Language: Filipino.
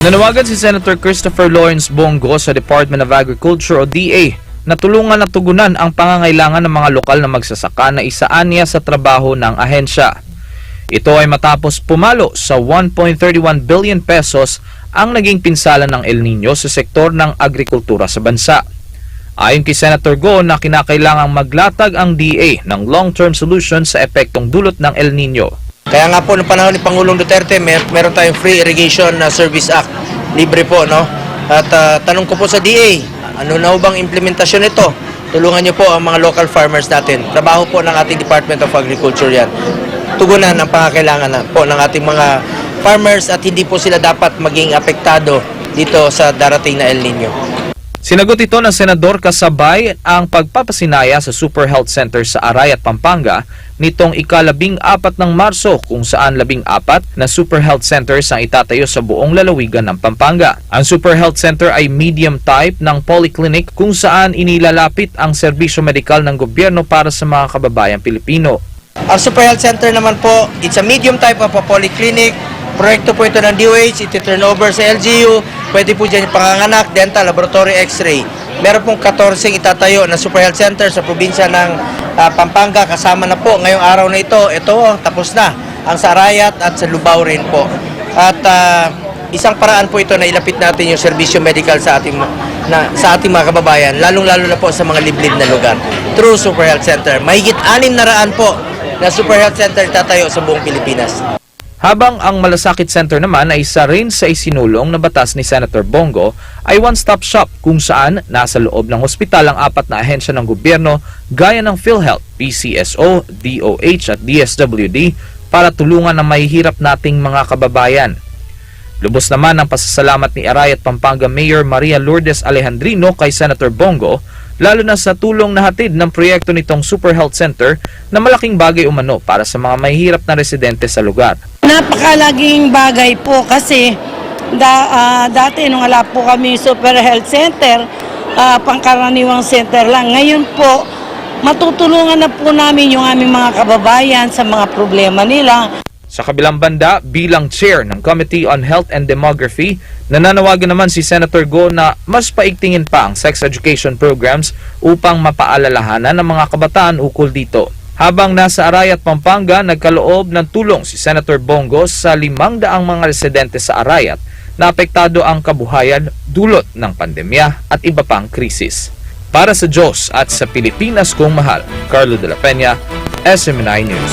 Nanawagan si Senator Christopher Lawrence Bongo sa Department of Agriculture o DA na tulungan at tugunan ang pangangailangan ng mga lokal na magsasaka na isaan niya sa trabaho ng ahensya. Ito ay matapos pumalo sa 1.31 billion pesos ang naging pinsala ng El Nino sa sektor ng agrikultura sa bansa. Ayon kay Senator Go na kinakailangang maglatag ang DA ng long-term solution sa epektong dulot ng El Nino. Kaya nga po, noong panahon ni Pangulong Duterte, mer meron tayong Free Irrigation uh, Service Act. Libre po, no? At uh, tanong ko po sa DA, ano na bang implementasyon nito? Tulungan niyo po ang mga local farmers natin. Trabaho po ng ating Department of Agriculture yan. Tugunan ang pangakailangan na po ng ating mga farmers at hindi po sila dapat maging apektado dito sa darating na El Nino. Sinagot ito ng Senador kasabay ang pagpapasinaya sa Super Health Center sa Arayat, Pampanga nitong ikalabing apat ng Marso kung saan labing apat na Super Health Centers ang itatayo sa buong lalawigan ng Pampanga. Ang Super Health Center ay medium type ng polyclinic kung saan inilalapit ang serbisyo medikal ng gobyerno para sa mga kababayang Pilipino. Ang Super Health Center naman po, it's a medium type of a polyclinic. Proyekto po ito ng DOH, iti turn over sa LGU. Pwede po dyan yung panganganak, dental, laboratory, x-ray. Meron pong 14 itatayo na Super Health Center sa probinsya ng ah, Pampanga. Kasama na po ngayong araw na ito. Ito, tapos na. Ang sa Arayat at sa Lubao rin po. At ah, isang paraan po ito na ilapit natin yung serbisyo medical sa ating na sa ating mga kababayan, lalong-lalo na po sa mga liblib na lugar. True Super Health Center. Mahigit anim na raan po na Super Health Center tatayo sa buong Pilipinas. Habang ang Malasakit Center naman ay isa rin sa isinulong na batas ni Senator Bongo ay one-stop shop kung saan nasa loob ng hospital ang apat na ahensya ng gobyerno gaya ng PhilHealth, PCSO, DOH at DSWD para tulungan ang mahihirap nating mga kababayan. Lubos naman ang pasasalamat ni Arayat Pampanga Mayor Maria Lourdes Alejandrino kay Senator Bongo lalo na sa tulong na hatid ng proyekto nitong Super Health Center na malaking bagay umano para sa mga mahihirap na residente sa lugar. Napakalaging bagay po kasi da, ah, dati nung wala po kami Super Health Center, ah, pangkaraniwang center lang. Ngayon po, matutulungan na po namin yung aming mga kababayan sa mga problema nila. Sa kabilang banda, bilang chair ng Committee on Health and Demography, nananawagan naman si Senator Go na mas paigtingin pa ang sex education programs upang mapaalalahanan ng mga kabataan ukol dito. Habang nasa Arayat, Pampanga, nagkaloob ng tulong si Senator Bongo sa limang daang mga residente sa Arayat na apektado ang kabuhayan dulot ng pandemya at iba pang krisis. Para sa Diyos at sa Pilipinas kong mahal, Carlo de la Peña, SMNI News.